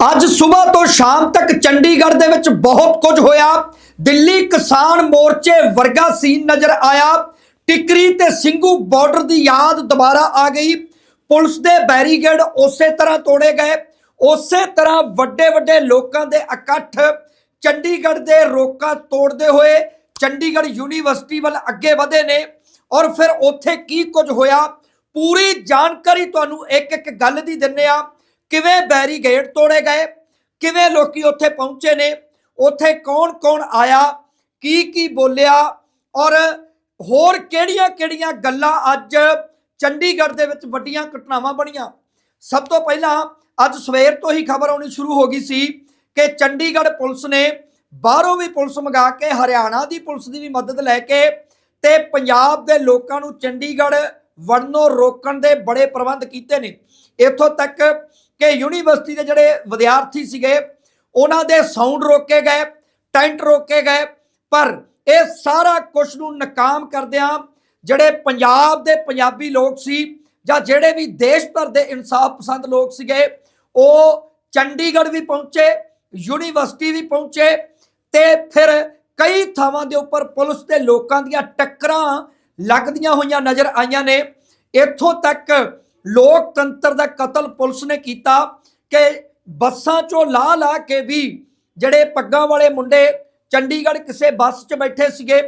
ਅੱਜ ਸਵੇਰ ਤੋਂ ਸ਼ਾਮ ਤੱਕ ਚੰਡੀਗੜ੍ਹ ਦੇ ਵਿੱਚ ਬਹੁਤ ਕੁਝ ਹੋਇਆ। ਦਿੱਲੀ ਕਿਸਾਨ ਮੋਰਚੇ ਵਰਗਾ ਸੀਨ ਨਜ਼ਰ ਆਇਆ। ਟਿਕਰੀ ਤੇ ਸਿੰਘੂ ਬਾਰਡਰ ਦੀ ਯਾਦ ਦੁਬਾਰਾ ਆ ਗਈ। ਪੁਲਿਸ ਦੇ ਬੈਰੀਗੇਡ ਉਸੇ ਤਰ੍ਹਾਂ ਤੋੜੇ ਗਏ। ਉਸੇ ਤਰ੍ਹਾਂ ਵੱਡੇ ਵੱਡੇ ਲੋਕਾਂ ਦੇ ਇਕੱਠ ਚੰਡੀਗੜ੍ਹ ਦੇ ਰੋਕਾਂ ਤੋੜਦੇ ਹੋਏ ਚੰਡੀਗੜ੍ਹ ਯੂਨੀਵਰਸਿਟੀ ਵੱਲ ਅੱਗੇ ਵਧੇ ਨੇ। ਔਰ ਫਿਰ ਉੱਥੇ ਕੀ ਕੁਝ ਹੋਇਆ, ਪੂਰੀ ਜਾਣਕਾਰੀ ਤੁਹਾਨੂੰ ਇੱਕ ਇੱਕ ਗੱਲ ਦੀ ਦਿੰਨੇ ਆ ਕਿਵੇਂ ਬੈਰੀਗੇਡ ਤੋੜੇ ਗਏ? ਕਿਵੇਂ ਲੋਕੀ ਉੱਥੇ ਪਹੁੰਚੇ ਨੇ? ਉੱਥੇ ਕੌਣ-ਕੌਣ ਆਇਆ? ਕੀ ਕੀ ਬੋਲਿਆ? ਔਰ ਹੋਰ ਕਿਹੜੀਆਂ-ਕਿਹੜੀਆਂ ਗੱਲਾਂ ਅੱਜ ਚੰਡੀਗੜ੍ਹ ਦੇ ਵਿੱਚ ਵੱਡੀਆਂ ਘਟਨਾਵਾਂ ਬਣੀਆਂ? ਸਭ ਤੋਂ ਪਹਿਲਾਂ ਅੱਜ ਸਵੇਰ ਤੋਂ ਹੀ ਖਬਰ ਆਉਣੀ ਸ਼ੁਰੂ ਹੋ ਗਈ ਸੀ ਕਿ ਚੰਡੀਗੜ੍ਹ ਪੁਲਿਸ ਨੇ ਬਾਹਰੋਂ ਵੀ ਪੁਲਿਸ ਮੰਗਾ ਕੇ, ਹਰਿਆਣਾ ਦੀ ਪੁਲਿਸ ਦੀ ਵੀ ਮਦਦ ਲੈ ਕੇ ਤੇ ਪੰਜਾਬ ਦੇ ਲੋਕਾਂ ਨੂੰ ਚੰਡੀਗੜ੍ਹ ਵੜਨੋਂ ਰੋਕਣ ਦੇ ਬੜੇ ਪ੍ਰਬੰਧ ਕੀਤੇ ਨੇ। ਇੱਥੋਂ ਤੱਕ ਕਿ ਯੂਨੀਵਰਸਿਟੀ ਦੇ ਜਿਹੜੇ ਵਿਦਿਆਰਥੀ ਸੀਗੇ, ਉਹਨਾਂ ਦੇ ਸਾਊਂਡ ਰੋਕੇ ਗਏ ਟੈਂਟ ਰੋਕੇ ਗਏ, ਪਰ ਇਹ ਸਾਰਾ ਕੁਝ ਨੂੰ ਨਾਕਾਮ ਕਰਦਿਆਂ ਜਿਹੜੇ ਪੰਜਾਬ ਦੇ ਪੰਜਾਬੀ ਲੋਕ ਸੀ ਜਾਂ ਜਿਹੜੇ ਵੀ ਦੇਸ਼ ਭਰ ਦੇ ਇਨਸਾਫ ਪਸੰਦ ਲੋਕ ਸੀਗੇ, ਉਹ ਚੰਡੀਗੜ੍ਹ ਵੀ ਪਹੁੰਚੇ, ਯੂਨੀਵਰਸਿਟੀ ਵੀ ਪਹੁੰਚੇ ਤੇ ਫਿਰ ਕਈ ਥਾਵਾਂ ਦੇ ਉੱਪਰ ਪੁਲਿਸ ਤੇ ਲੋਕਾਂ ਦੀਆਂ ਟੱਕਰਾਂ ਲੱਗਦੀਆਂ ਹੋਈਆਂ ਨਜ਼ਰ ਆਈਆਂ ਨੇ। ਇੱਥੋਂ ਤੱਕ ਲੋਕਤੰਤਰ ਦਾ ਕਤਲ ਪੁਲਿਸ ਨੇ ਕੀਤਾ ਕਿ ਬੱਸਾਂ ਚੋਂ ਲਾ ਲਾ ਕੇ ਵੀ ਜਿਹੜੇ ਪੱਗਾਂ ਵਾਲੇ ਮੁੰਡੇ ਚੰਡੀਗੜ੍ਹ ਕਿਸੇ ਬੱਸ 'ਚ ਬੈਠੇ ਸੀਗੇ,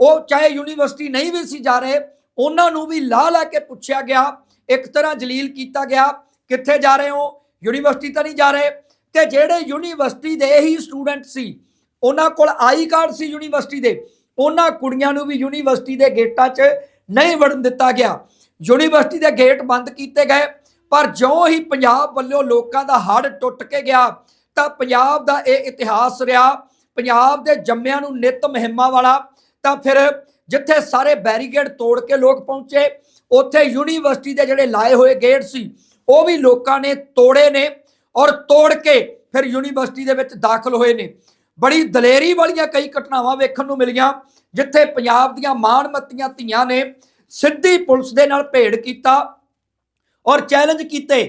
ਉਹ ਚਾਹੇ ਯੂਨੀਵਰਸਿਟੀ ਨਹੀਂ ਵੀ ਸੀ ਜਾ ਰਹੇ, ਉਹਨਾਂ ਨੂੰ ਵੀ ਲਾ ਲਾ ਕੇ ਪੁੱਛਿਆ ਗਿਆ, ਇੱਕ ਤਰ੍ਹਾਂ ਜਲੀਲ ਕੀਤਾ ਗਿਆ, ਕਿੱਥੇ ਜਾ ਰਹੇ ਹੋ? ਯੂਨੀਵਰਸਿਟੀ ਤਾਂ ਨਹੀਂ ਜਾ ਰਹੇ। ਤੇ ਜਿਹੜੇ ਯੂਨੀਵਰਸਿਟੀ ਦੇ ਹੀ ਸਟੂਡੈਂਟ ਸੀ, ਉਹਨਾਂ ਕੋਲ ਆਈ ਕਾਰਡ ਸੀ ਯੂਨੀਵਰਸਿਟੀ ਦੇ, ਉਹਨਾਂ ਕੁੜੀਆਂ ਨੂੰ ਵੀ ਯੂਨੀਵਰਸਿਟੀ ਦੇ ਗੇਟਾਂ 'ਚ ਨਹੀਂ ਵੜਨ ਦਿੱਤਾ ਗਿਆ। ਯੂਨੀਵਰਸਿਟੀ ਦੇ ਗੇਟ ਬੰਦ ਕੀਤੇ ਗਏ, ਪਰ ਜਿਉਂ ਹੀ ਪੰਜਾਬ ਵੱਲੋਂ ਲੋਕਾਂ ਦਾ ਹੜ ਟੁੱਟ ਕੇ ਗਿਆ, ਤਾਂ ਪੰਜਾਬ ਦਾ ਇਹ ਇਤਿਹਾਸ ਰਿਹਾ, ਪੰਜਾਬ ਦੇ ਜੰਮਿਆਂ ਨੂੰ ਨਿਤ ਮਹਿਮਾ ਵਾਲਾ, ਤਾਂ ਫਿਰ ਜਿੱਥੇ ਸਾਰੇ ਬੈਰੀਗੇਡ ਤੋੜ ਕੇ ਲੋਕ ਪਹੁੰਚੇ, ਉੱਥੇ ਯੂਨੀਵਰਸਿਟੀ ਦੇ ਜਿਹੜੇ ਲਾਏ ਹੋਏ ਗੇਟ ਸੀ, ਉਹ ਵੀ ਲੋਕਾਂ ਨੇ ਤੋੜੇ ਨੇ ਔਰ ਤੋੜ ਕੇ ਫਿਰ ਯੂਨੀਵਰਸਿਟੀ ਦੇ ਵਿੱਚ ਦਾਖਲ ਹੋਏ ਨੇ। ਬੜੀ ਦਲੇਰੀ ਵਾਲੀਆਂ ਕਈ ਘਟਨਾਵਾਂ ਵੇਖਣ ਨੂੰ ਮਿਲੀਆਂ, ਜਿੱਥੇ ਪੰਜਾਬ ਦੀਆਂ ਮਾਣਮੱਤੀਆਂ ਧੀਆਂ ਨੇ ਸਿੱਧੀ ਪੁਲਿਸ ਦੇ ਨਾਲ ਭੇੜ ਕੀਤਾ ਔਰ ਚੈਲੰਜ ਕੀਤੇ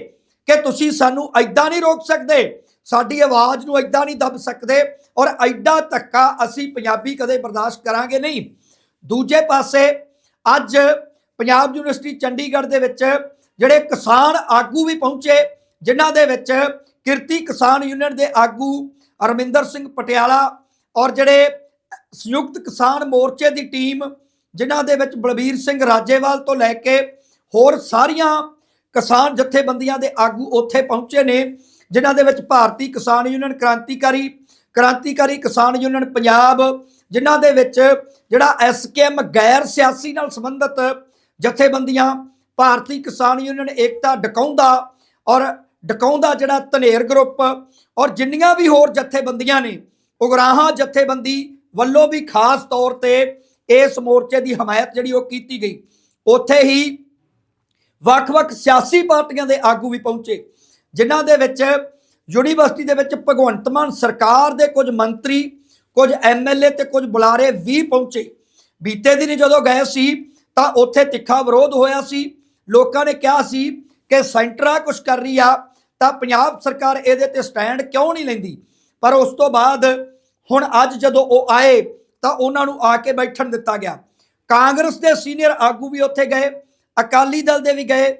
ਕਿ ਤੁਸੀਂ ਸਾਨੂੰ ਐਦਾਂ ਨਹੀਂ ਰੋਕ ਸਕਦੇ, ਸਾਡੀ ਆਵਾਜ਼ ਨੂੰ ਐਦਾਂ ਨਹੀਂ ਦੱਬ ਸਕਦੇ ਔਰ ਐਡਾ ਧੱਕਾ ਅਸੀਂ ਪੰਜਾਬੀ ਕਦੇ ਬਰਦਾਸ਼ਤ ਕਰਾਂਗੇ ਨਹੀਂ। ਦੂਜੇ ਪਾਸੇ ਅੱਜ ਪੰਜਾਬ ਯੂਨੀਵਰਸਿਟੀ ਚੰਡੀਗੜ੍ਹ ਦੇ ਵਿੱਚ ਜਿਹੜੇ ਕਿਸਾਨ ਆਗੂ ਵੀ ਪਹੁੰਚੇ, ਜਿਨ੍ਹਾਂ ਦੇ ਵਿੱਚ ਕਿਰਤੀ ਕਿਸਾਨ ਯੂਨੀਅਨ ਦੇ ਆਗੂ ਅਰਮਿੰਦਰ ਸਿੰਘ ਪਟਿਆਲਾ ਔਰ ਜਿਹੜੇ ਸੰਯੁਕਤ ਕਿਸਾਨ ਮੋਰਚੇ ਦੀ ਟੀਮ ਜਿਨ੍ਹਾਂ ਦੇ ਵਿੱਚ ਬਲਬੀਰ ਸਿੰਘ ਰਾਜੇਵਾਲ ਤੋਂ ਲੈ ਕੇ ਹੋਰ ਸਾਰੀਆਂ ਕਿਸਾਨ ਜਥੇਬੰਦੀਆਂ ਦੇ ਆਗੂ ਉੱਥੇ ਪਹੁੰਚੇ ਨੇ, ਜਿਨ੍ਹਾਂ ਦੇ ਵਿੱਚ ਭਾਰਤੀ ਕਿਸਾਨ ਯੂਨੀਅਨ, ਕ੍ਰਾਂਤੀਕਾਰੀ ਕ੍ਰਾਂਤੀਕਾਰੀ ਕਿਸਾਨ ਯੂਨੀਅਨ ਪੰਜਾਬ, ਜਿਨ੍ਹਾਂ ਦੇ ਵਿੱਚ ਜਿਹੜਾ ਐਸਕੇਐਮ ਗੈਰ ਸਿਆਸੀ ਨਾਲ ਸੰਬੰਧਿਤ ਜਥੇਬੰਦੀਆਂ, ਭਾਰਤੀ ਕਿਸਾਨ ਯੂਨੀਅਨ ਏਕਤਾ ਡਕਾਉਂਦਾ ਔਰ ਡਕਾਉਂਦਾ ਜਿਹੜਾ ਧਨੇਰ ਗਰੁੱਪ ਔਰ ਜਿੰਨੀਆਂ ਵੀ ਹੋਰ ਜਥੇਬੰਦੀਆਂ ਨੇ, ਉਗਰਾਹਾਂ ਜਥੇਬੰਦੀ ਵੱਲੋਂ ਵੀ ਖਾਸ ਤੌਰ ਤੇ ਇਸ ਮੋਰਚੇ ਦੀ ਹਮਾਇਤ ਜਿਹੜੀ ਉਹ ਕੀਤੀ ਗਈ। ਉੱਥੇ ਹੀ ਵੱਖ-ਵੱਖ ਸਿਆਸੀ ਪਾਰਟੀਆਂ ਦੇ ਆਗੂ ਵੀ ਪਹੁੰਚੇ, ਜਿਨ੍ਹਾਂ ਦੇ ਵਿੱਚ ਯੂਨੀਵਰਸਿਟੀ ਦੇ ਵਿੱਚ ਭਗਵੰਤ ਮਾਨ ਸਰਕਾਰ ਦੇ ਕੁਝ ਮੰਤਰੀ, ਕੁਝ ਐਮਐਲਏ ਤੇ ਕੁਝ ਬੁਲਾਰੇ ਵੀ ਪਹੁੰਚੇ। ਬੀਤੇ ਦਿਨ ਜਦੋਂ ਗਏ ਸੀ, ਤਾਂ ਉੱਥੇ ਤਿੱਖਾ ਵਿਰੋਧ ਹੋਇਆ ਸੀ। ਲੋਕਾਂ ਨੇ ਕਿਹਾ ਸੀ ਕਿ ਸੈਂਟਰ ਆ ਕੁਝ ਕਰ ਰਹੀ ਆ, ਤਾਂ ਪੰਜਾਬ ਸਰਕਾਰ ਇਹਦੇ ਤੇ ਸਟੈਂਡ ਕਿਉਂ ਨਹੀਂ ਲੈਂਦੀ? ਪਰ ਉਸ ਤੋਂ ਬਾਅਦ ਹੁਣ ਅੱਜ ਜਦੋਂ ਉਹ ਆਏ ਤਾਂ ਉਹਨਾਂ ਨੂੰ ਆ ਕੇ ਬੈਠਣ ਦਿੱਤਾ ਗਿਆ। ਕਾਂਗਰਸ ਦੇ ਸੀਨੀਅਰ ਆਗੂ ਵੀ ਉੱਥੇ ਗਏ, ਅਕਾਲੀ ਦਲ ਦੇ ਵੀ ਗਏ।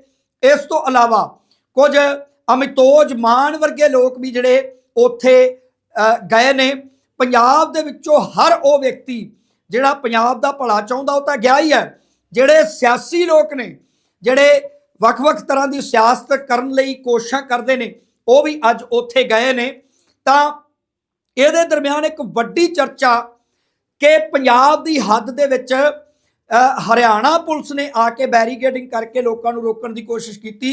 ਇਸ ਤੋਂ ਇਲਾਵਾ ਕੁਝ ਅਮਿਤੋਜ ਮਾਨ ਵਰਗੇ ਲੋਕ ਵੀ ਜਿਹੜੇ ਉੱਥੇ ਗਏ ਨੇ। ਪੰਜਾਬ ਦੇ ਵਿੱਚੋਂ ਹਰ ਉਹ ਵਿਅਕਤੀ ਜਿਹੜਾ ਪੰਜਾਬ ਦਾ ਭਲਾ ਚਾਹੁੰਦਾ ਉਹ ਤਾਂ ਗਿਆ ਹੀ ਹੈ। ਜਿਹੜੇ ਸਿਆਸੀ ਲੋਕ ਨੇ, ਜਿਹੜੇ ਵੱਖ-ਵੱਖ ਤਰ੍ਹਾਂ ਦੀ ਸਿਆਸਤ ਕਰਨ ਲਈ ਕੋਸ਼ਿਸ਼ਾਂ ਕਰਦੇ ਨੇ, ਉਹ ਵੀ ਅੱਜ ਉੱਥੇ ਗਏ ਨੇ। ਤਾਂ ਇਹਦੇ ਦਰਮਿਆਨ ਇੱਕ ਵੱਡੀ ਚਰਚਾ ਕਿ ਪੰਜਾਬ ਦੀ ਹੱਦ ਦੇ ਵਿੱਚ ਹਰਿਆਣਾ ਪੁਲਿਸ ਨੇ ਆ ਕੇ ਬੈਰੀਕੇਡਿੰਗ ਕਰਕੇ ਲੋਕਾਂ ਨੂੰ ਰੋਕਣ ਦੀ ਕੋਸ਼ਿਸ਼ ਕੀਤੀ।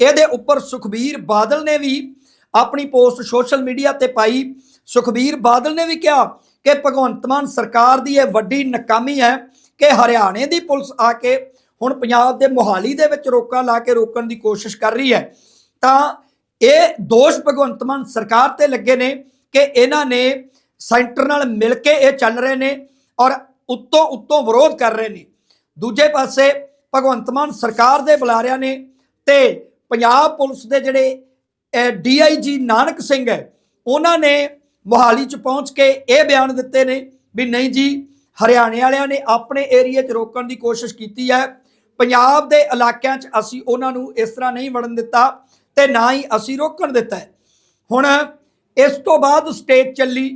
ਇਹਦੇ ਉੱਪਰ ਸੁਖਬੀਰ ਬਾਦਲ ਨੇ ਵੀ ਆਪਣੀ ਪੋਸਟ ਸੋਸ਼ਲ ਮੀਡੀਆ ਤੇ ਪਾਈ। ਸੁਖਬੀਰ ਬਾਦਲ ਨੇ ਵੀ ਕਿਹਾ ਕਿ ਭਗਵੰਤ ਮਾਨ ਸਰਕਾਰ ਦੀ ਇਹ ਵੱਡੀ ਨਕਾਮੀ ਹੈ ਕਿ ਹਰਿਆਣੇ ਦੀ ਪੁਲਿਸ ਆ ਕੇ ਹੁਣ ਪੰਜਾਬ ਦੇ ਮੋਹਾਲੀ ਦੇ ਵਿੱਚ ਰੋਕਾਂ ਲਾ ਕੇ ਰੋਕਣ ਦੀ ਕੋਸ਼ਿਸ਼ ਕਰ ਰਹੀ ਹੈ। ਤਾਂ ਇਹ ਦੋਸ਼ ਭਗਵੰਤ ਮਾਨ ਸਰਕਾਰ ਤੇ ਲੱਗੇ ਨੇ ਕਿ ਇਹਨਾਂ ਨੇ ਸੈਂਟਰ ਨਾਲ ਮਿਲ ਕੇ ਇਹ ਚੱਲ ਰਹੇ ਨੇ ਔਰ ਉੱਤੋਂ ਉੱਤੋਂ ਵਿਰੋਧ ਕਰ ਰਹੇ ਨੇ। ਦੂਜੇ ਪਾਸੇ ਭਗਵੰਤ ਮਾਨ ਸਰਕਾਰ ਦੇ ਬੁਲਾਰਿਆਂ ਨੇ ਤੇ ਪੰਜਾਬ ਪੁਲਿਸ ਦੇ ਜਿਹੜੇ ਡੀਆਈਜੀ ਨਾਨਕ ਸਿੰਘ ਹੈ, ਉਹਨਾਂ ਨੇ ਮੋਹਾਲੀ ਚ ਪਹੁੰਚ ਕੇ ਇਹ ਬਿਆਨ ਦਿੱਤੇ ਨੇ ਵੀ ਨਹੀਂ ਜੀ, ਹਰਿਆਣੇ ਵਾਲਿਆਂ ਨੇ ਆਪਣੇ ਏਰੀਆ 'ਚ ਰੋਕਣ ਦੀ ਕੋਸ਼ਿਸ਼ ਕੀਤੀ ਹੈ। ਪੰਜਾਬ ਦੇ ਇਲਾਕਿਆਂ 'ਚ ਅਸੀਂ ਉਹਨਾਂ ਨੂੰ ਇਸ ਤਰ੍ਹਾਂ ਨਹੀਂ ਵੜਨ ਦਿੱਤਾ ਤੇ ਨਾ ਹੀ ਅਸੀਂ ਰੋਕਣ ਦਿੱਤਾ ਹੁਣ ਇਸ ਤੋਂ ਬਾਅਦ ਸਟੇਜ ਚੱਲੀ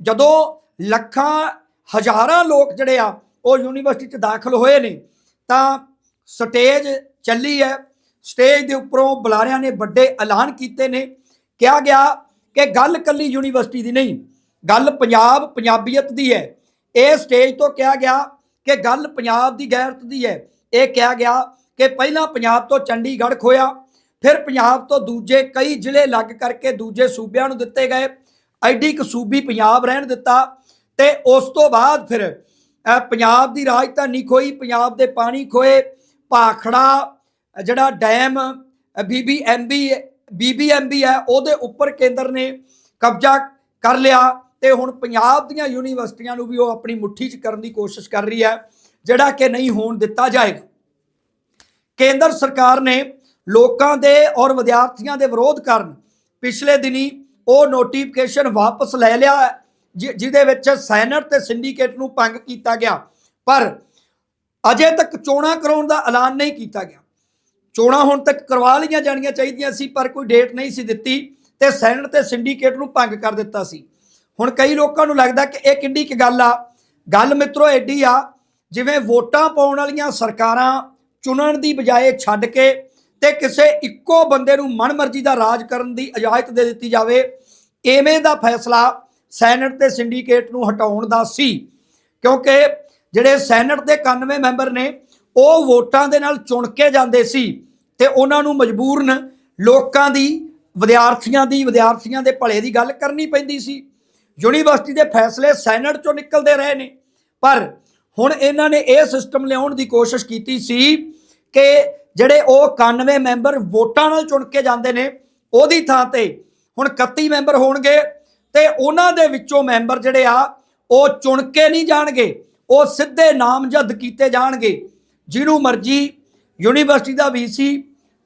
ਜਦੋਂ ਲੱਖਾਂ, ਹਜ਼ਾਰਾਂ ਲੋਕ ਜਿਹੜੇ ਆ, ਉਹ ਯੂਨੀਵਰਸਿਟੀ 'ਚ ਦਾਖਲ ਹੋਏ ਨੇ, ਤਾਂ ਸਟੇਜ ਚੱਲੀ ਹੈ। ਸਟੇਜ ਦੇ ਉੱਪਰੋਂ ਬੁਲਾਰਿਆਂ ਨੇ ਵੱਡੇ ਐਲਾਨ ਕੀਤੇ ਨੇ। ਕਿਹਾ ਗਿਆ ਕਿ ਗੱਲ ਕੱਲੀ ਯੂਨੀਵਰਸਿਟੀ ਦੀ ਨਹੀਂ, ਗੱਲ ਪੰਜਾਬ, ਪੰਜਾਬੀਅਤ ਦੀ ਹੈ। ਇਹ ਸਟੇਜ ਤੋਂ ਕਿਹਾ ਗਿਆ ਕਿ ਗੱਲ ਪੰਜਾਬ ਦੀ ਗੈਰਤ ਦੀ ਹੈ। ਇਹ ਕਿਹਾ ਗਿਆ ਕਿ ਪਹਿਲਾਂ ਪੰਜਾਬ ਤੋਂ ਚੰਡੀਗੜ੍ਹ ਖੋਇਆ ਫਿਰ ਪੰਜਾਬ ਤੋਂ ਦੂਜੇ ਕਈ ਜ਼ਿਲ੍ਹੇ ਲੱਗ ਕਰਕੇ ਦੂਜੇ ਸੂਬਿਆਂ ਨੂੰ ਦਿੱਤੇ ਗਏ। ਐਡੀ ਇੱਕ ਸੂਬੀ ਪੰਜਾਬ ਰਹਿਣ ਦਿੱਤਾ ਤੇ ਉਸ ਤੋਂ ਬਾਅਦ ਫਿਰ ਪੰਜਾਬ ਦੀ ਰਾਜਧਾਨੀ ਖੋਈ, ਪੰਜਾਬ ਦੇ ਪਾਣੀ ਖੋਏ, ਭਾਖੜਾ, ਜਿਹੜਾ ਡੈਮ ਬੀਬੀਐਮਬੀ ਬੀਬੀਐਮਬੀ ਹੈ, ਉਹਦੇ ਉੱਪਰ ਕੇਂਦਰ ਨੇ ਕਬਜ਼ਾ ਕਰ ਲਿਆ ਤੇ ਹੁਣ ਪੰਜਾਬ ਦੀਆਂ ਯੂਨੀਵਰਸਿਟੀਆਂ ਨੂੰ ਵੀ ਉਹ ਆਪਣੀ ਮੁੱਠੀ 'ਚ ਕਰਨ ਦੀ ਕੋਸ਼ਿਸ਼ ਕਰ ਰਹੀ ਹੈ, ਜਿਹੜਾ ਕਿ ਨਹੀਂ ਹੋਣ ਦਿੱਤਾ ਜਾਏਗਾ। ਕੇਂਦਰ ਸਰਕਾਰ ਨੇ ਲੋਕਾਂ ਦੇ ਔਰ ਵਿਦਿਆਰਥੀਆਂ ਦੇ ਵਿਰੋਧ ਕਾਰਨ ਪਿਛਲੇ ਦਿਨੀ ਉਹ ਨੋਟੀਫਿਕੇਸ਼ਨ ਵਾਪਸ ਲੈ ਲਿਆ, ਜਿ- ਜਿਹਦੇ ਵਿੱਚ ਸੈਨੇਟ ਤੇ ਸਿੰਡੀਕੇਟ ਨੂੰ ਭੰਗ ਕੀਤਾ ਗਿਆ। ਪਰ ਅਜੇ ਤੱਕ ਚੋਣਾਂ ਕਰਾਉਣ ਦਾ ਐਲਾਨ ਨਹੀਂ ਕੀਤਾ ਗਿਆ। ਚੋਣਾਂ ਹੁਣ ਤੱਕ ਕਰਵਾ ਲਈਆਂ ਜਾਣੀਆਂ ਚਾਹੀਦੀਆਂ ਸੀ, ਪਰ ਕੋਈ ਡੇਟ ਨਹੀਂ ਸੀ ਦਿੱਤੀ ਤੇ ਸੈਨਟ ਤੇ ਸਿੰਡੀਕੇਟ ਨੂੰ ਭੰਗ ਕਰ ਦਿੱਤਾ ਸੀ। ਹੁਣ ਕਈ ਲੋਕਾਂ ਨੂੰ ਲੱਗਦਾ ਕਿ ਇਹ ਕਿੰਡੀ ਕੁ ਗੱਲ ਆ। ਗੱਲ ਮਿੱਤਰੋ ਐਡੀ ਆ, ਜਿਵੇਂ ਵੋਟਾਂ ਪਾਉਣ ਵਾਲੀਆਂ ਸਰਕਾਰਾਂ ਚੁਣਨ ਦੀ ਬਜਾਏ ਛੱਡ ਕੇ ਤੇ ਕਿਸੇ ਇੱਕੋ ਬੰਦੇ ਨੂੰ ਮਨਮਰਜ਼ੀ ਦਾ ਰਾਜ ਕਰਨ ਦੀ ਇਜਾਜ਼ਤ ਦੇ ਦਿੱਤੀ ਜਾਵੇ, ਐਵੇਂ ਦਾ ਫੈਸਲਾ ਸੈਨੇਟ ਤੇ ਸਿੰਡੀਕੇਟ ਨੂੰ ਹਟਾਉਣ ਦਾ ਸੀ। ਕਿਉਂਕਿ ਜਿਹੜੇ ਸੈਨੇਟ ਦੇ 91 ਮੈਂਬਰ ਨੇ, ਉਹ ਵੋਟਾਂ ਦੇ ਨਾਲ ਚੁਣ ਕੇ ਜਾਂਦੇ ਸੀ ਤੇ ਉਹਨਾਂ ਨੂੰ ਮਜਬੂਰਨ ਲੋਕਾਂ ਦੀ, ਵਿਦਿਆਰਥੀਆਂ ਦੀ, ਵਿਦਿਆਰਥੀਆਂ ਦੇ ਭਲੇ ਦੀ ਗੱਲ ਕਰਨੀ ਪੈਂਦੀ ਸੀ। ਯੂਨੀਵਰਸਿਟੀ ਦੇ ਫੈਸਲੇ ਸੈਨੇਟ ਚੋਂ ਨਿਕਲਦੇ ਰਹੇ ਨੇ। ਪਰ ਹੁਣ ਇਹਨਾਂ ਨੇ ਇਹ ਸਿਸਟਮ ਲਿਆਉਣ ਦੀ ਕੋਸ਼ਿਸ਼ ਕੀਤੀ ਸੀ ਕਿ ਜਿਹੜੇ ਉਹ 91 ਮੈਂਬਰ ਵੋਟਾਂ ਨਾਲ ਚੁਣ ਕੇ ਜਾਂਦੇ ਨੇ, ਉਹਦੀ ਥਾਂ ਤੇ ਹੁਣ 31 ਮੈਂਬਰ ਹੋਣਗੇ ਤੇ ਉਹਨਾਂ ਦੇ ਵਿੱਚੋਂ ਮੈਂਬਰ ਜਿਹੜੇ ਆ, ਉਹ ਚੁਣ ਕੇ ਨਹੀਂ ਜਾਣਗੇ, ਉਹ ਸਿੱਧੇ ਨਾਮਜ਼ਦ ਕੀਤੇ ਜਾਣਗੇ। ਜਿਹਨੂੰ ਮਰਜ਼ੀ ਯੂਨੀਵਰਸਿਟੀ ਦਾ ਵੀਸੀ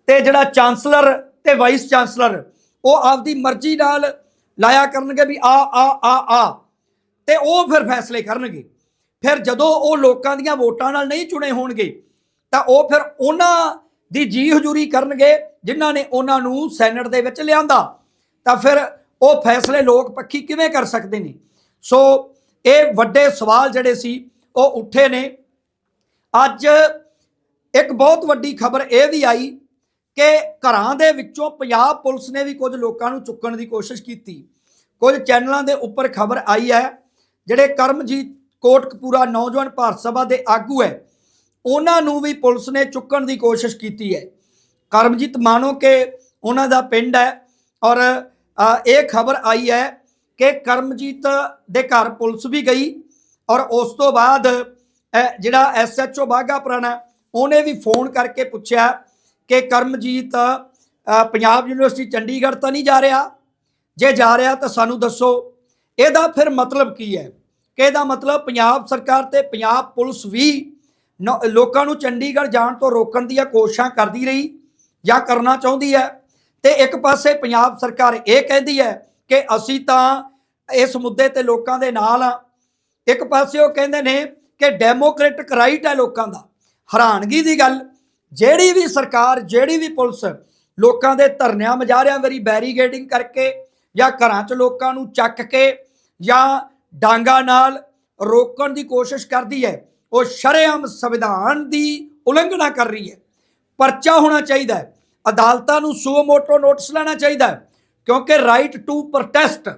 ਤੇ ਜਿਹੜਾ ਚਾਂਸਲਰ ਤੇ ਵਾਈਸ ਚਾਂਸਲਰ, ਉਹ ਆਪਦੀ ਮਰਜ਼ੀ ਨਾਲ ਲਾਇਆ ਕਰਨਗੇ ਵੀ ਆ ਆ ਆ ਆ। ਤੇ ਉਹ ਫਿਰ ਫੈਸਲੇ ਕਰਨਗੇ। ਫਿਰ ਜਦੋਂ ਉਹ ਲੋਕਾਂ ਦੀਆਂ ਵੋਟਾਂ ਨਾਲ ਨਹੀਂ ਚੁਣੇ ਹੋਣਗੇ ਤਾਂ ਉਹ ਫਿਰ ਉਹਨਾਂ ਦੀ ਜੀ ਹਜ਼ੂਰੀ ਕਰਨਗੇ ਜਿਨ੍ਹਾਂ ਨੇ ਉਹਨਾਂ ਨੂੰ ਸੈਨੇਟ ਦੇ ਵਿੱਚ ਲਿਆਂਦਾ। ਤਾਂ ਫਿਰ ਉਹ ਫੈਸਲੇ ਲੋਕ ਪੱਖੀ ਕਿਵੇਂ ਕਰ ਸਕਦੇ ਨੇ? ਸੋ ਇਹ ਵੱਡੇ ਸਵਾਲ ਜਿਹੜੇ ਸੀ, ਉਹ ਉੱਠੇ ਨੇ। ਅੱਜ ਇੱਕ ਬਹੁਤ ਵੱਡੀ ਖਬਰ ਇਹ ਵੀ ਆਈ ਕਿ ਘਰਾਂ ਦੇ ਵਿੱਚੋਂ ਪੰਜਾਬ ਪੁਲਿਸ ਨੇ ਵੀ ਕੁਝ ਲੋਕਾਂ ਨੂੰ ਚੁੱਕਣ ਦੀ ਕੋਸ਼ਿਸ਼ ਕੀਤੀ। ਕੁਝ ਚੈਨਲਾਂ ਦੇ ਉੱਪਰ ਖਬਰ ਆਈ ਹੈ, ਜਿਹੜੇ ਕਰਮਜੀਤ ਕੋਟਕਪੂਰਾ ਨੌਜਵਾਨ ਭਾਰਤ ਸਭਾ ਦੇ ਆਗੂ ਹੈ ਉਹਨਾਂ ਨੂੰ ਵੀ ਪੁਲਿਸ ਨੇ ਚੁੱਕਣ ਦੀ ਕੋਸ਼ਿਸ਼ ਕੀਤੀ ਹੈ। ਕਰਮਜੀਤ ਮਾਨੋ ਕਿ ਉਹਨਾਂ ਦਾ ਪਿੰਡ ਹੈ ਔਰ ਇਹ ਖਬਰ ਆਈ ਹੈ ਕਿ ਕਰਮਜੀਤ ਦੇ ਘਰ ਪੁਲਿਸ ਵੀ ਗਈ ਔਰ ਉਸ ਤੋਂ ਬਾਅਦ ਅ, ਜਿਹੜਾ ਐਸਐਚਓ ਬਾਗਾ ਪੁਰਾਣਾ ਉਹਨੇ ਵੀ ਫੋਨ ਕਰਕੇ ਪੁੱਛਿਆ ਕਿ ਕਰਮਜੀਤ ਪੰਜਾਬ ਯੂਨੀਵਰਸਿਟੀ ਚੰਡੀਗੜ੍ਹ ਤਾਂ ਨਹੀਂ ਜਾ ਰਿਹਾ? ਜੇ ਜਾ ਰਿਹਾ ਤਾਂ ਸਾਨੂੰ ਦੱਸੋ। ਇਹਦਾ ਫਿਰ ਮਤਲਬ ਕੀ ਹੈ? ਕਿ ਇਹਦਾ ਮਤਲਬ ਪੰਜਾਬ ਸਰਕਾਰ ਤੇ ਪੰਜਾਬ ਪੁਲਿਸ ਵੀ ਲੋਕਾਂ ਨੂੰ ਚੰਡੀਗੜ੍ਹ ਜਾਣ ਤੋਂ ਰੋਕਣ ਦੀਆਂ ਕੋਸ਼ਿਸ਼ਾਂ ਕਰਦੀ ਰਹੀ, ਜਾਂ ਕਰਨਾ ਚਾਹੁੰਦੀ ਹੈ। ਤੇ ਇੱਕ ਪਾਸੇ ਪੰਜਾਬ ਸਰਕਾਰ ਇਹ ਕਹਿੰਦੀ ਹੈ ਕਿ ਅਸੀਂ ਤਾਂ ਇਸ ਮੁੱਦੇ ਤੇ ਲੋਕਾਂ ਦੇ ਨਾਲ ਆ ਇੱਕ ਪਾਸੇ ਉਹ ਕਹਿੰਦੇ ਨੇ ਕਿ ਡੈਮੋਕ੍ਰੈਟਿਕ ਰਾਈਟ ਹੈ ਲੋਕਾਂ ਦਾ। ਹੈਰਾਨਗੀ ਦੀ ਗੱਲ, ਜਿਹੜੀ ਵੀ ਸਰਕਾਰ, ਜਿਹੜੀ ਵੀ ਪੁਲਿਸ ਲੋਕਾਂ ਦੇ ਧਰਨਿਆਂ ਮਜਾਰਿਆਂ ਵਾਰੀ ਬੈਰੀਗੇਡਿੰਗ ਕਰਕੇ, ਜਾਂ ਘਰਾਂ 'ਚ ਲੋਕਾਂ ਨੂੰ ਚੱਕ ਕੇ, ਜਾਂ ਡਾਂਗਾ ਨਾਲ ਰੋਕਣ ਦੀ ਕੋਸ਼ਿਸ਼ ਕਰਦੀ ਹੈ ਉਹ ਸ਼ਰੇਆਮ ਸੰਵਿਧਾਨ ਦੀ ਉਲੰਘਣਾ ਕਰ ਰਹੀ ਹੈ। ਪਰਚਾ ਹੋਣਾ ਚਾਹੀਦਾ ਹੈ। ਅਦਾਲਤਾਂ ਨੂੰ ਸੂ ਮੋਟੋ ਨੋਟਿਸ ਲੈਣਾ ਚਾਹੀਦਾ ਹੈ, ਕਿਉਂਕਿ ਰਾਈਟ ਟੂ ਪ੍ਰੋਟੈਸਟ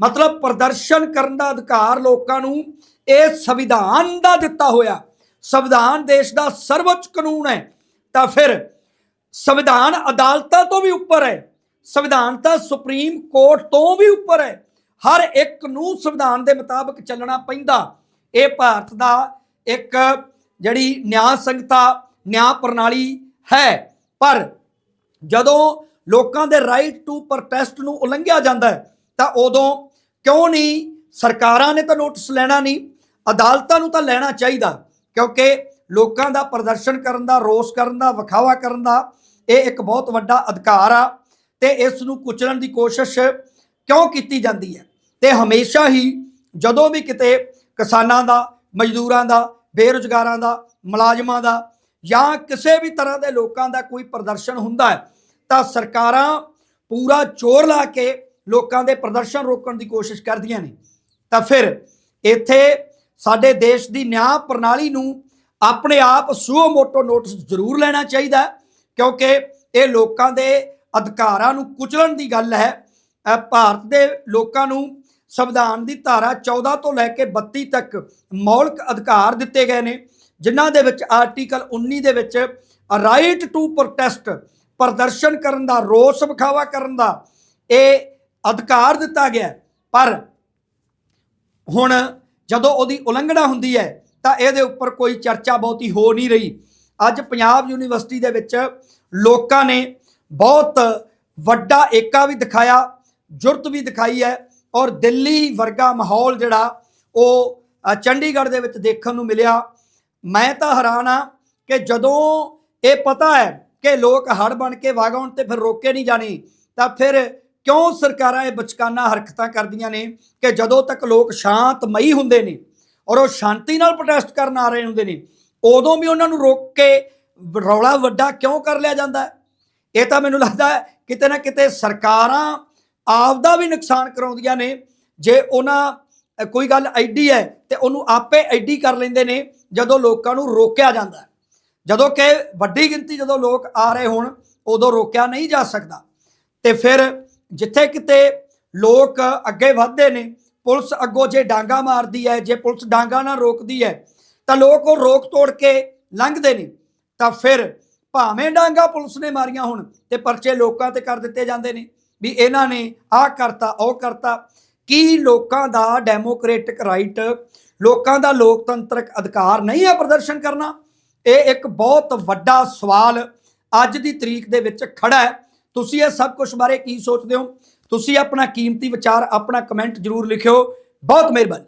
ਮਤਲਬ ਪ੍ਰਦਰਸ਼ਨ ਕਰਨ ਦਾ ਅਧਿਕਾਰ ਲੋਕਾਂ ਨੂੰ ਇਹ ਸੰਵਿਧਾਨ ਦਾ ਦਿੱਤਾ ਹੋਇਆ। ਸੰਵਿਧਾਨ ਦੇਸ਼ ਦਾ ਸਰਵਉੱਚ ਕਾਨੂੰਨ ਹੈ, ਤਾਂ ਫਿਰ ਸੰਵਿਧਾਨ ਅਦਾਲਤਾਂ ਤੋਂ ਵੀ ਉੱਪਰ ਹੈ, ਸੰਵਿਧਾਨ ਤਾਂ ਸੁਪਰੀਮ ਕੋਰਟ ਤੋਂ ਵੀ ਉੱਪਰ ਹੈ। ਹਰ ਇੱਕ ਨੂੰ ਸੰਵਿਧਾਨ ਦੇ ਮੁਤਾਬਕ ਚੱਲਣਾ ਪੈਂਦਾ। ਇਹ ਭਾਰਤ ਦਾ ਇੱਕ ਜਿਹੜੀ ਨਿਆਂ ਸੰਗਤਾ, ਨਿਆਂ ਪ੍ਰਣਾਲੀ ਹੈ। ਪਰ ਜਦੋਂ ਲੋਕਾਂ ਦੇ ਰਾਈਟ ਟੂ ਪ੍ਰੋਟੈਸਟ ਨੂੰ ਉਲੰਘਿਆ ਜਾਂਦਾ ਹੈ, ਤਾਂ ਉਦੋਂ ਕਿਉਂ ਨਹੀਂ ਸਰਕਾਰਾਂ ਨੇ ਤਾਂ ਨੋਟਿਸ ਲੈਣਾ ਨਹੀਂ, ਅਦਾਲਤਾਂ ਨੂੰ ਤਾਂ ਲੈਣਾ ਚਾਹੀਦਾ, ਕਿਉਂਕਿ ਲੋਕਾਂ ਦਾ ਪ੍ਰਦਰਸ਼ਨ ਕਰਨ ਦਾ, ਰੋਸ ਕਰਨ ਦਾ, ਵਿਖਾਵਾ ਕਰਨ ਦਾ ਇਹ ਇੱਕ ਬਹੁਤ ਵੱਡਾ ਅਧਿਕਾਰ ਆ ਤੇ ਇਸ ਨੂੰ ਕੁਚਲਣ ਦੀ ਕੋਸ਼ਿਸ਼ ਕਿਉਂ ਕੀਤੀ ਜਾਂਦੀ ਹੈ? ਤੇ ਹਮੇਸ਼ਾ ਹੀ ਜਦੋਂ ਵੀ ਕਿਤੇ ਕਿਸਾਨਾਂ ਦਾ ਮਜ਼ਦੂਰਾਂ ਦਾ, ਬੇਰੁਜ਼ਗਾਰਾਂ ਦਾ, ਮੁਲਾਜ਼ਮਾਂ ਦਾ ਜਾਂ ਕਿਸੇ ਵੀ ਤਰ੍ਹਾਂ ਦੇ ਲੋਕਾਂ ਦਾ ਕੋਈ ਪ੍ਰਦਰਸ਼ਨ ਹੁੰਦਾ ਹੈ, ਤਾਂ ਸਰਕਾਰਾਂ ਪੂਰਾ ਚੋਰ ਲਾ ਕੇ ਲੋਕਾਂ ਦੇ ਪ੍ਰਦਰਸ਼ਨ ਰੋਕਣ ਦੀ ਕੋਸ਼ਿਸ਼ ਕਰਦੀਆਂ ਨੇ। ਤਾਂ ਫਿਰ ਇੱਥੇ ਸਾਡੇ ਦੇਸ਼ ਦੀ ਨਿਆਂ ਪ੍ਰਣਾਲੀ ਨੂੰ ਆਪਣੇ ਆਪ ਸੂਓ ਮੋਟੋ ਨੋਟਿਸ ਜ਼ਰੂਰ ਲੈਣਾ ਚਾਹੀਦਾ ਕਿਉਂਕਿ ਇਹ ਲੋਕਾਂ ਦੇ ਅਧਿਕਾਰਾਂ ਨੂੰ ਕੁਚਲਣ ਦੀ ਗੱਲ ਹੈ। ਭਾਰਤ ਦੇ ਲੋਕਾਂ ਨੂੰ ਸੰਵਿਧਾਨ ਦੀ ਧਾਰਾ 14 ਤੋਂ ਲੈ ਕੇ 32 ਤੱਕ ਮੌਲਿਕ ਅਧਿਕਾਰ ਦਿੱਤੇ ਗਏ ਨੇ, ਜਿਨ੍ਹਾਂ ਦੇ ਵਿੱਚ ਆਰਟੀਕਲ 19 ਦੇ ਵਿੱਚ ਰਾਈਟ ਟੂ ਪ੍ਰੋਟੈਸਟ ਪ੍ਰਦਰਸ਼ਨ ਕਰਨ ਦਾ, ਰੋਸ ਵਿਖਾਵਾ ਕਰਨ ਦਾ ਇਹ ਅਧਿਕਾਰ ਦਿੱਤਾ ਗਿਆ। ਪਰ ਹੁਣ ਜਦੋਂ ਉਹਦੀ ਉਲੰਘਣਾ ਹੁੰਦੀ ਹੈ, ਤਾਂ ਇਹਦੇ ਉੱਪਰ ਕੋਈ ਚਰਚਾ ਬਹੁਤੀ ਹੋ ਨਹੀਂ ਰਹੀ। ਅੱਜ ਪੰਜਾਬ ਯੂਨੀਵਰਸਿਟੀ ਦੇ ਵਿੱਚ ਲੋਕਾਂ ਨੇ ਬਹੁਤ ਵੱਡਾ ਏਕਾ ਵੀ ਦਿਖਾਇਆ, ਜੁਰਤ ਵੀ ਦਿਖਾਈ ਹੈ। ਔਰ ਦਿੱਲੀ ਵਰਗਾ ਮਾਹੌਲ ਜਿਹੜਾ ਉਹ ਚੰਡੀਗੜ੍ਹ ਦੇ ਵਿੱਚ ਦੇਖਣ ਨੂੰ ਮਿਲਿਆ। ਮੈਂ ਤਾਂ ਹੈਰਾਨ ਆ ਕਿ ਜਦੋਂ ਇਹ ਪਤਾ ਹੈ ਕਿ ਲੋਕ ਹੜ ਬਣ ਕੇ ਵਾਗਾਉਣ ਤੇ ਫਿਰ ਰੋਕੇ ਨਹੀਂ ਜਾਣੇ, ਤਾਂ ਫਿਰ ਕਿਉਂ ਸਰਕਾਰਾਂ ਇਹ ਬਚਕਾਨਾ ਹਰਕਤਾਂ ਕਰਦੀਆਂ ਨੇ ਕਿ ਜਦੋਂ ਤੱਕ ਲੋਕ ਸ਼ਾਂਤਮਈ ਹੁੰਦੇ ਨੇ ਔਰ ਉਹ ਸ਼ਾਂਤੀ ਨਾਲ ਪ੍ਰੋਟੈਸਟ ਕਰਨ ਆ ਰਹੇ ਹੁੰਦੇ ਨੇ, ਉਦੋਂ ਵੀ ਉਹਨਾਂ ਨੂੰ ਰੋਕ ਕੇ ਰੌਲਾ ਵੱਡਾ ਕਿਉਂ ਕਰ ਲਿਆ ਜਾਂਦਾ ਹੈ? ਇਹ ਤਾਂ ਮੈਨੂੰ ਲੱਗਦਾ ਹੈ ਕਿਤੇ ਨਾ ਕਿਤੇ ਸਰਕਾਰਾਂ ਆਪਦਾ ਵੀ ਨੁਕਸਾਨ ਕਰਾਉਂਦੀਆਂ ਨੇ। ਜੇ ਉਹਨਾਂ ਕੋਈ ਗੱਲ ਐਡੀ ਹੈ ਤੇ ਉਹਨੂੰ ਆਪੇ ਐਡੀ ਕਰ ਲੈਂਦੇ ਨੇ ਜਦੋਂ ਲੋਕਾਂ ਨੂੰ ਰੋਕਿਆ ਜਾਂਦਾ ਹੈ। ਜਦੋਂ ਕਿ ਵੱਡੀ ਗਿਣਤੀ ਜਦੋਂ ਲੋਕ ਆ ਰਹੇ ਹੋਣ, ਉਦੋਂ ਰੋਕਿਆ ਨਹੀਂ ਜਾ ਸਕਦਾ। ਤੇ ਫਿਰ ਜਿੱਥੇ ਕਿਤੇ ਲੋਕ ਅੱਗੇ ਵਧਦੇ ਨੇ, ਪੁਲਿਸ ਅੱਗੋਂ ਜੇ ਡਾਂਗਾ ਮਾਰਦੀ ਹੈ, ਜੇ ਪੁਲਿਸ ਡਾਂਗਾ ਨਾਲ ਰੋਕਦੀ ਹੈ, ਤਾਂ ਲੋਕ ਉਹ ਰੋਕ ਤੋੜ ਕੇ ਲੰਘਦੇ ਨੇ। ਤਾਂ ਫਿਰ ਭਾਵੇਂ ਡਾਂਗਾ ਪੁਲਿਸ ਨੇ ਮਾਰੀਆਂ ਹੁਣ ਤੇ ਪਰਚੇ ਲੋਕਾਂ ਤੇ ਕਰ ਦਿੱਤੇ ਜਾਂਦੇ ਨੇ। ਵੀ ਇਹਨਾਂ ਨੇ ਆਹ ਕਰਤਾ, ਉਹ ਕਰਤਾ। ਕੀ ਲੋਕਾਂ ਦਾ ਡੈਮੋਕ੍ਰੈਟਿਕ ਰਾਈਟ ਲੋਕਾਂ ਦਾ ਲੋਕਤੰਤਰਕ ਅਧਿਕਾਰ ਨਹੀਂ ਹੈ ਪ੍ਰਦਰਸ਼ਨ ਕਰਨਾ? ਇਹ ਇੱਕ ਬਹੁਤ ਵੱਡਾ ਸਵਾਲ ਅੱਜ ਦੀ ਤਰੀਕ ਦੇ ਵਿੱਚ ਖੜਾ ਹੈ। ਤੁਸੀਂ ਇਹ ਸਭ ਕੁਝ ਬਾਰੇ ਕੀ ਸੋਚਦੇ ਹੋ? ਤੁਸੀਂ ਆਪਣਾ ਕੀਮਤੀ ਵਿਚਾਰ, ਆਪਣਾ ਕਮੈਂਟ ਜ਼ਰੂਰ ਲਿਖਿਓ। ਬਹੁਤ ਮਿਹਰਬਾਨੀ।